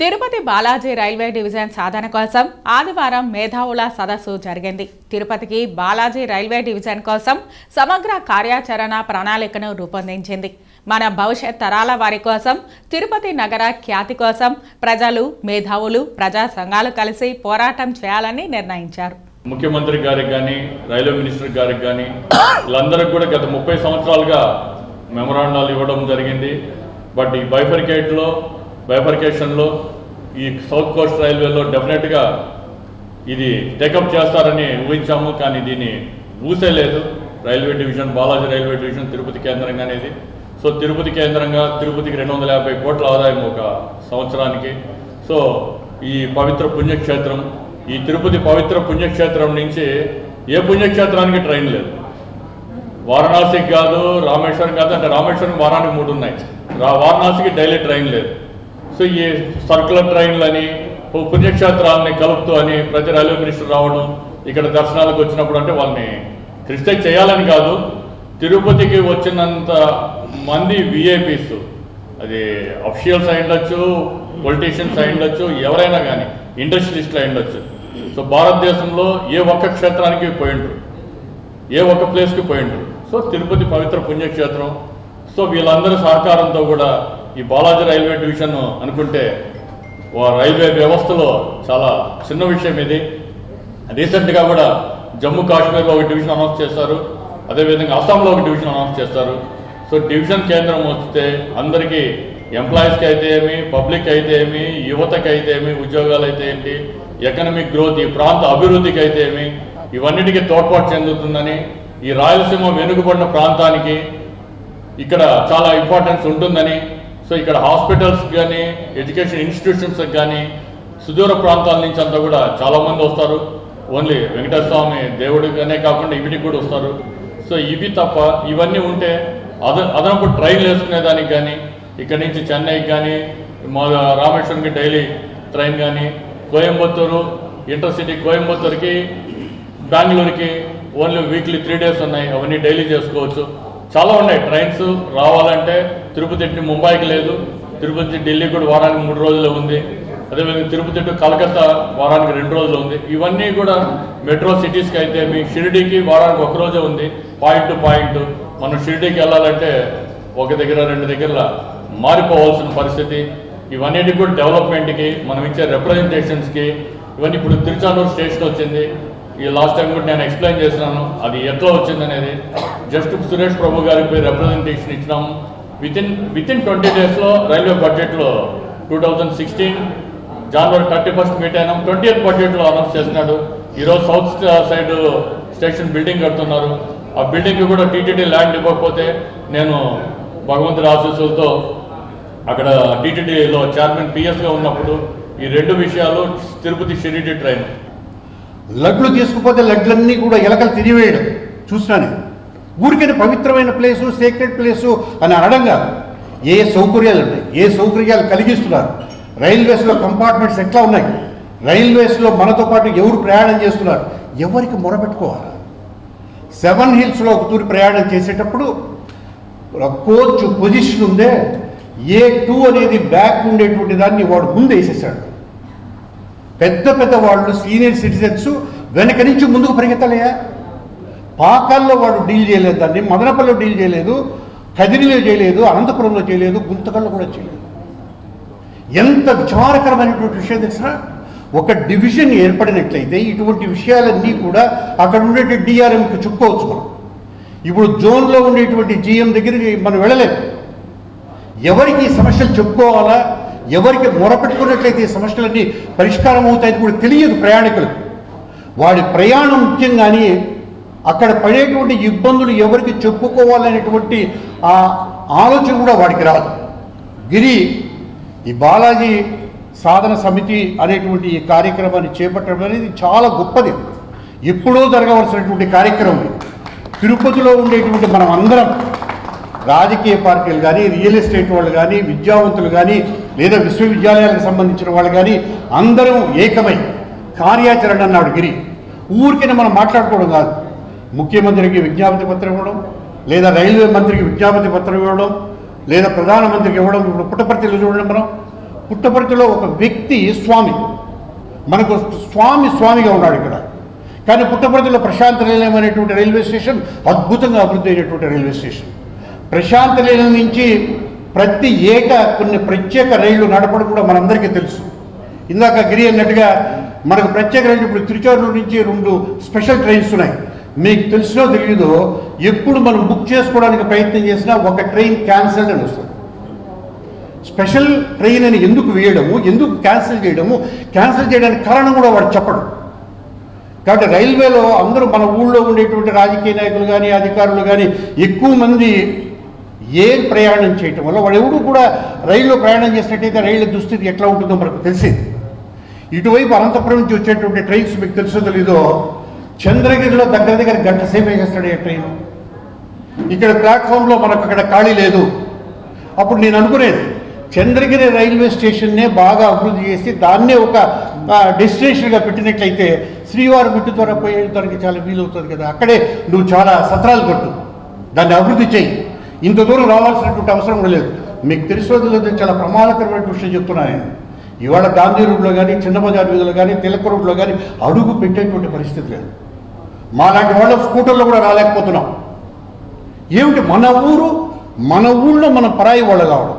Tirupati Balaji railway division సాధన కోసం ఆదివారం మేధావుల సదస్సు జరిగింది. తిరుపతికి బాలాజీ రైల్వే డివిజన్ కోసం సమగ్ర కార్యాచరణ ప్రణాళికను రూపొందించింది. మన భవిష్యత్ తరాల వారి కోసం తిరుపతి నగర ఖ్యాతి కోసం ప్రజలు మేధావులు ప్రజా సంఘాలు కలిసి పోరాటం చేయాలని నిర్ణయించారు. ముఖ్యమంత్రి గారికి కానీ రైల్వే మినిస్టర్ గారికి కానీ వీళ్ళందరికీ కూడా గత ముప్పై సంవత్సరాలుగా మెమరాండాలు ఇవ్వడం జరిగింది. బట్ ఈ బైఫర్కేట్లో బైఫర్కేషన్లో ఈ సౌత్ కోస్ట్ రైల్వేలో డెఫినెట్గా ఇది టేకప్ చేస్తారని ఊహించాము కానీ దీన్ని ఊసేలేదు. Railway division Balaji railway division Tirupati కేంద్రంగా అనేది. సో తిరుపతి కేంద్రంగా తిరుపతికి రెండు వందల యాభై కోట్ల ఆదాయం ఒక సంవత్సరానికి. సో ఈ పవిత్ర పుణ్యక్షేత్రం ఈ తిరుపతి పవిత్ర పుణ్యక్షేత్రం నుంచి ఏ పుణ్యక్షేత్రానికి ట్రైన్ లేదు. వారణాసికి కాదు రామేశ్వరం కాదు అంటే రామేశ్వరం వారానికి మూడు ఉన్నాయి రా వారణాసికి డైలీ ట్రైన్ లేదు. సో ఈ సర్కులర్ ట్రైన్లని పుణ్యక్షేత్రాలని కలుపుతూ అని ప్రతి రైల్వే మినిస్టర్ రావడం ఇక్కడ దర్శనాలకు వచ్చినప్పుడు అంటే వాళ్ళని క్రిస్టైజ్ చేయాలని కాదు తిరుపతికి వచ్చినంత మంది విఐపీస్ అది అఫిషియల్స్ అయి ఉండొచ్చు పొలిటీషియన్స్ అయి ఉండొచ్చు ఎవరైనా కానీ ఇండస్ట్రియలిస్టులు అయి ఉండొచ్చు. సో భారతదేశంలో ఏ ఒక్క క్షేత్రానికి పోయిండ్రు ఏ ఒక్క ప్లేస్కి పోయిండ్రు సో తిరుపతి పవిత్ర పుణ్యక్షేత్రం. సో వీళ్ళందరి సహకారంతో కూడా ఈ బాలాజీ రైల్వే డివిజన్ అనుకుంటే రైల్వే వ్యవస్థలో చాలా చిన్న విషయం ఇది. రీసెంట్గా కూడా జమ్మూ కాశ్మీర్లో ఒక డివిజన్ అనౌన్స్ చేస్తారు అదేవిధంగా అస్సాంలో ఒక డివిజన్ అనౌన్స్ చేస్తారు సో డివిజన్ కేంద్రం వస్తే అందరికీ ఎంప్లాయీస్కి అయితే ఏమి పబ్లిక్ అయితే ఏమి యువతకి అయితే ఏమి ఉద్యోగాలు అయితే ఏంటి ఎకనమిక్ గ్రోత్ ఈ ప్రాంత అభివృద్ధికి అయితే ఏమి ఇవన్నిటికీ తోడ్పాటు చెందుతుందని ఈ రాయలసీమ వెనుకబడిన ప్రాంతానికి ఇక్కడ చాలా ఇంపార్టెన్స్ ఉంటుందని సో ఇక్కడ హాస్పిటల్స్ కానీ ఎడ్యుకేషన్ ఇన్స్టిట్యూషన్స్కి కానీ సుదూర ప్రాంతాల నుంచి అంతా కూడా చాలామంది వస్తారు. ఓన్లీ వెంకటేశ్వర స్వామి దేవుడిగానే కాకుండా ఇవిటికి కూడా వస్తారు. సో ఇవి తప్ప ఇవన్నీ ఉంటే అద అదనపు ట్రైన్లు వేసుకునేదానికి కానీ ఇక్కడ నుంచి చెన్నైకి కానీ మా రామేశ్వరంకి డైలీ ట్రైన్ కానీ కోయంబత్తూరు ఇంటర్సిటీ కోయంబత్తూరుకి బెంగళూరుకి ఓన్లీ వీక్లీ త్రీ డేస్ ఉన్నాయి. అవన్నీ డైలీ చేసుకోవచ్చు. చాలా ఉన్నాయి. ట్రైన్స్ రావాలంటే తిరుపతి టు ముంబైకి లేదు. తిరుపతి ఢిల్లీ కూడా వారానికి మూడు రోజులు ఉంది. అదేవిధంగా తిరుపతి టు కలకత్తా వారానికి రెండు రోజులు ఉంది. ఇవన్నీ కూడా మెట్రో సిటీస్కి అయితే మీ షిరిడీకి వారానికి ఒక రోజే ఉంది. పాయింట్ టు పాయింట్ మనం షిరిడీకి వెళ్ళాలంటే ఒక దగ్గర రెండు దగ్గర మారిపోవాల్సిన పరిస్థితి. ఇవన్నీ కూడా డెవలప్మెంట్కి మనం ఇచ్చే రిప్రజెంటేషన్స్కి ఇవన్నీ ఇప్పుడు తిరుచానూరు స్టేషన్ వచ్చింది. ఈ లాస్ట్ టైం కూడా నేను ఎక్స్ప్లెయిన్ చేసినాను అది ఎట్లా వచ్చిందనేది. జస్ట్ సురేష్ ప్రభు గారికి పోయి రిప్రజెంటేషన్ ఇచ్చినాము వితిన్ వితిన్ ట్వంటీ డేస్లో రైల్వే బడ్జెట్లో two thousand sixteen January thirty first meet అయినాం. ట్వంటీ ఎయిత్ బడ్జెట్లో అనౌన్స్ చేసినాడు. ఈరోజు సౌత్ సైడ్ స్టేషన్ బిల్డింగ్ కడుతున్నారు. ఆ బిల్డింగ్కి కూడా టీటీడీ ల్యాండ్ ఇవ్వకపోతే నేను భగవంతుడి ఆశీస్సులతో అక్కడ టీటీడీలో చైర్మన్ పిఎస్గా ఉన్నప్పుడు ఈ రెండు విషయాలు తిరుపతి షిరిడి ట్రైన్ లడ్లు తీసుకుపోతే లడ్లన్నీ కూడా ఎలకలు తినివేయడం చూసినాను ఊరికైనా పవిత్రమైన ప్లేసు సీక్రెట్ ప్లేసు అని అనడం కాదు. ఏ సౌకర్యాలు ఉన్నాయి? ఏ సౌకర్యాలు కలిగిస్తున్నారు? రైల్వేస్లో కంపార్ట్మెంట్స్ ఎట్లా ఉన్నాయి? రైల్వేస్లో మనతో పాటు ఎవరు ప్రయాణం చేస్తున్నారు? ఎవరికి మొరపెట్టుకోవాలి? సెవెన్ హిల్స్లో ఒక తూరి ప్రయాణం చేసేటప్పుడు కోచ్ పొజిషన్ ఉందే ఏ టూ అనేది బ్యాక్ ఉండేటువంటి దాన్ని వాడు ముందు వేసేసాడు పెద్ద పెద్ద వాళ్ళు సీనియర్ సిటిజన్స్ వెనక నుంచి ముందుకు పరిగెత్తలేయా? పాకాల్లో వాడు డీల్ చేయలేదు దాన్ని మదనపల్లిలో డీల్ చేయలేదు కదిరిలో చేయలేదు అనంతపురంలో చేయలేదు గుంతకల్లో కూడా చేయలేదు. ఎంత విచారకరమైనటువంటి విషయం తెలిసిన ఒక డివిజన్ ఏర్పడినట్లయితే ఇటువంటి విషయాలన్నీ కూడా అక్కడ ఉండే డిఆర్ఎంకి చుక్కోవచ్చు మనం. ఇప్పుడు జోన్లో ఉండేటువంటి జీఎం దగ్గరికి మనం వెళ్ళలేము. ఎవరికి ఈ సమస్యలు చెప్పుకోవాలా? ఎవరికి మొరపెట్టుకున్నట్లయితే ఈ సమస్యలన్నీ పరిష్కారం అవుతాయని కూడా తెలియదు ప్రయాణికులకు. వాడి ప్రయాణం ముఖ్యంగాని అక్కడ పడేటువంటి ఇబ్బందులు ఎవరికి చెప్పుకోవాలనేటువంటి ఆ ఆలోచన కూడా వాడికి రాదు. గిరి ఈ బాలాజీ సాధన సమితి అనేటువంటి ఈ కార్యక్రమాన్ని చేపట్టడం అనేది చాలా గొప్పది. ఎప్పుడో జరగవలసినటువంటి కార్యక్రమం తిరుపతిలో ఉండేటువంటి మనం అందరం రాజకీయ పార్టీలు కానీ రియల్ ఎస్టేట్ వాళ్ళు కానీ విద్యావంతులు కానీ లేదా విశ్వవిద్యాలయాలకు సంబంధించిన వాళ్ళు కానీ అందరం ఏకమై కార్యాచరణ అన్నాడు గిరి. ఊరికైనా మనం మాట్లాడుకోవడం కాదు. ముఖ్యమంత్రికి విజ్ఞాపతి పత్రం ఇవ్వడం లేదా రైల్వే మంత్రికి విజ్ఞాపతి పత్రం ఇవ్వడం లేదా ప్రధానమంత్రికి ఇవ్వడం ఇప్పుడు పుట్టపర్తిలో చూడండి మనం. పుట్టపర్తిలో ఒక వ్యక్తి స్వామి. మనకు స్వామి స్వామిగా ఉన్నాడు ఇక్కడ. కానీ పుట్టపర్తిలో ప్రశాంత నిలయం అనేటువంటి రైల్వే స్టేషన్ అద్భుతంగా అభివృద్ధి అయినటువంటి రైల్వే స్టేషన్. ప్రశాంత నిలయం నుంచి ప్రతి ఏక కొన్ని ప్రత్యేక రైళ్ళు నడపడం కూడా మనందరికీ తెలుసు. ఇందాక గిరి అన్నట్టుగా మనకు ప్రత్యేక రైలు ఇప్పుడు తిరుచారూరు నుంచి రెండు స్పెషల్ ట్రైన్స్ ఉన్నాయి. మీకు తెలిసినో తెలియదో ఎప్పుడు మనం బుక్ చేసుకోవడానికి ప్రయత్నం చేసినా ఒక ట్రైన్ క్యాన్సిల్ అని వస్తుంది. స్పెషల్ ట్రైన్ అని ఎందుకు వేయడము ఎందుకు క్యాన్సిల్ చేయడము క్యాన్సిల్ చేయడానికి కారణం కూడా వాడు చెప్పడు. కాబట్టి రైల్వేలో అందరూ మన ఊళ్ళో ఉండేటువంటి రాజకీయ నాయకులు కానీ అధికారులు కానీ ఎక్కువ మంది ఏం ప్రయాణం చేయటం వల్ల వాడు ఎవడు కూడా రైల్లో ప్రయాణం చేసినట్టయితే రైళ్ళ దుస్థితి ఎట్లా ఉంటుందో మనకు తెలిసింది. ఇటువైపు అనంతపురం నుంచి వచ్చేటువంటి ట్రైన్స్ మీకు తెలుసో తెలీదో చంద్రగిరిలో దగ్గర దగ్గర గంట సేపు చేస్తాడు ఈ ట్రైన్? ఇక్కడ ప్లాట్ఫామ్లో మనకు అక్కడ ఖాళీ లేదు. అప్పుడు నేను అనుకునేది చంద్రగిరి రైల్వే స్టేషన్నే బాగా అభివృద్ధి చేసి దాన్నే ఒక డెస్టినేషన్గా పెట్టినట్లయితే శ్రీవారి గుట్టు ద్వారా పోయేదానికి చాలా వీలవుతుంది కదా. అక్కడే నువ్వు చాలా సత్రాలు కొట్టు. దాన్ని అభివృద్ధి చేయి. ఇంత దూరం రావాల్సినటువంటి అవసరం కూడా లేదు. మీకు తెలిసినది లేదు చాలా ప్రమాదకరమైన విషయం చెప్తున్నాను నేను. ఇవాళ గాంధీ రోడ్లో కానీ చిన్న బజార్ వీధిలో కానీ తిలక రోడ్లో కానీ అడుగు పెట్టేటువంటి పరిస్థితి లేదు. మాలాంటి వాళ్ళ స్కూటర్లో కూడా రాలేకపోతున్నాం. ఏమిటి? మన ఊరు మన ఊళ్ళో మన పరాయి వాళ్ళు కావడం.